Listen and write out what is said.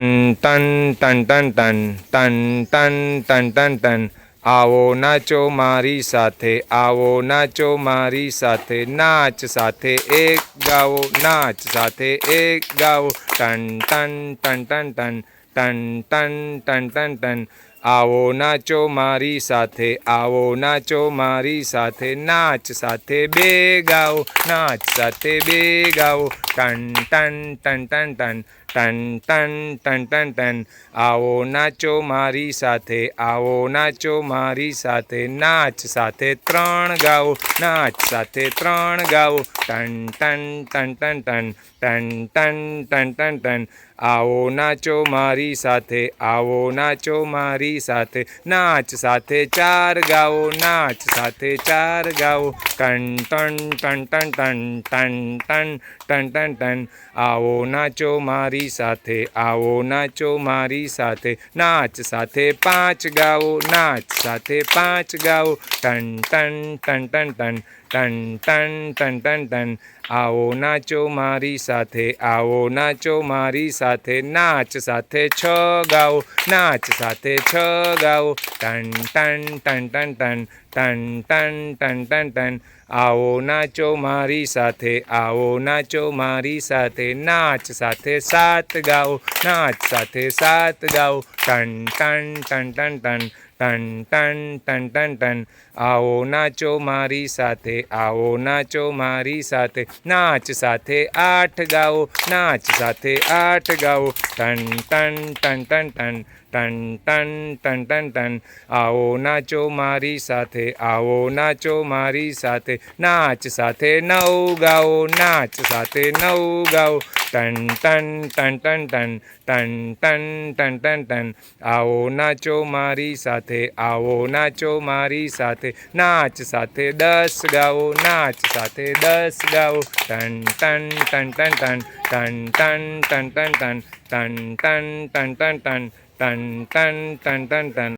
Ton તન ton ton તન તન તન તન તન આવો નાચો મારી સાથે આવો નાચો મારી સાથે નાચ સાથે એક ગાવો નાચ સાથે એક ગાવો ટન ટન ટન ટન ટન ટન ટન ટન ટન ટન આવો નાચો મારી સાથે આવો નાચો મારી સાથે નાચ સાથે બે ગાઓ નાચ સાથે બે ગાઓ ટન ટન ટન ટન ટન ટન ટન ટન ટન ટન આવો નાચો મારી સાથે આવો નાચો મારી સાથે નાચ સાથે ત્રણ ગાઓ નાચ સાથે ત્રણ ગાઓ ટન ટન ટન ટન ટન ટન ટન ટન ટન ટન આવો નાચો મારી સાથે આવો નાચો મારી સાથે નાચ સાથે ચાર ગાઓ નાચ સાથે ચાર ગાઓ ટન ટન ટન ટન ટન ટન ટન ટન ટન ટન આવો નાચો મારી સાથે આવો નાચો મારી સાથે નાચ સાથે પાંચ ગાઓ નાચ સાથે પાંચ ગાઓ ટન ટન ટન ટન ટન ટન ટન ટન ટન ટન આવો નાચો મારી સાથે આવો નાચો મારી સાથે નાચ સાથે છ ગાઓ નાચ સાથે છ ગાઓ ટન ટન ટન ટન ટન ટન ટન ટન ટન ટન આવો નાચો મારી સાથે આવો નાચો મારી સાથે નાચ સાથે સાત ગાઓ નાચ સાથે સાત ગાઓ ટન ટન ટન ટન ટન ટન ટન ટન ટન ટન આવો, નાચો મારી સાથે, આવો, નાચો મારી સાથે. નાચ સાથે આઠ ગાઓ, નાચ સાથે આઠ ગાઓ. ટન ટન ટન ટન ટન ટન ટન ટન ટન ટન આવો નાચો મારી સાથે આવો નાચો મારી સાથે નાચ સાથે નવ ગાઓ નાચ સાથે નવ ગાઓ ટન ટન ટન ટન ટન ટન ટન ટન ટન ટન આવો નાચો મારી સાથે આવો નાચો મારી સાથે નાચ સાથે દસ ગાઓ નાચ સાથે દસ ગાઓ ટન ટન ટન ટન ટન ટન ટન ટન ટન ટન ટન ટન ટન ટન ટન டன் டன் டன் டன் டன்